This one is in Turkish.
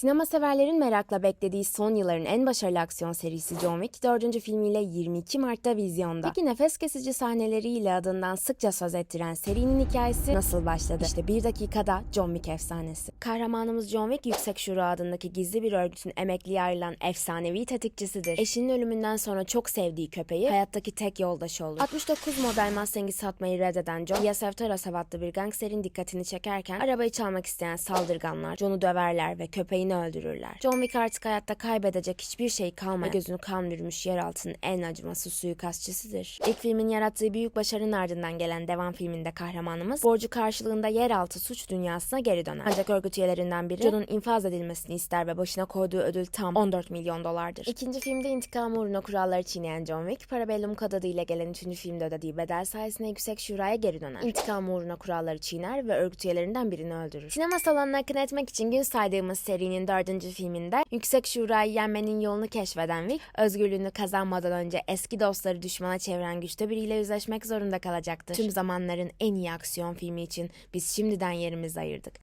Sinema severlerin merakla beklediği son yılların en başarılı aksiyon serisi John Wick 4. filmiyle 22 Mart'ta vizyonda. Peki nefes kesici sahneleriyle adından sıkça söz ettiren serinin hikayesi nasıl başladı? İşte bir dakikada John Wick efsanesi. Kahramanımız John Wick Yüksek Şura adındaki gizli bir örgütün emekliye ayrılan efsanevi tetikçisidir. Eşinin ölümünden sonra çok sevdiği köpeği hayattaki tek yoldaşı olur. 69 model Mustang'i satmayı reddeden John, Yasev Tarasov adlı bir gangsterin dikkatini çekerken arabayı çalmak isteyen saldırganlar John'u döverler ve köpeğini öldürürler. John Wick artık hayatta kaybedecek hiçbir şey kalmayan gözünü kan bürümüş yeraltının en acımasız suikastçısıdır. İlk filmin yarattığı büyük başarının ardından gelen devam filminde kahramanımız borcu karşılığında yeraltı suç dünyasına geri döner. Ancak örgüt üyelerinden biri John'un infaz edilmesini ister ve başına koyduğu ödül tam 14 milyon dolardır. İkinci filmde intikam uğruna kuralları çiğneyen John Wick, Parabellum kod adıyla gelen üçüncü filmde ödediği bedel sayesinde yüksek şuraya geri döner. İntikam uğruna kuralları çiğner ve örgüt üyelerinden birini öldürür. Sinema salonuna akın etmek için gün saydığımız serinin dördüncü filminde yüksek şurayı yenmenin yolunu keşfeden Wick, özgürlüğünü kazanmadan önce eski dostları düşmana çeviren güçte biriyle yüzleşmek zorunda kalacaktır. Tüm zamanların en iyi aksiyon filmi için biz şimdiden yerimizi ayırdık.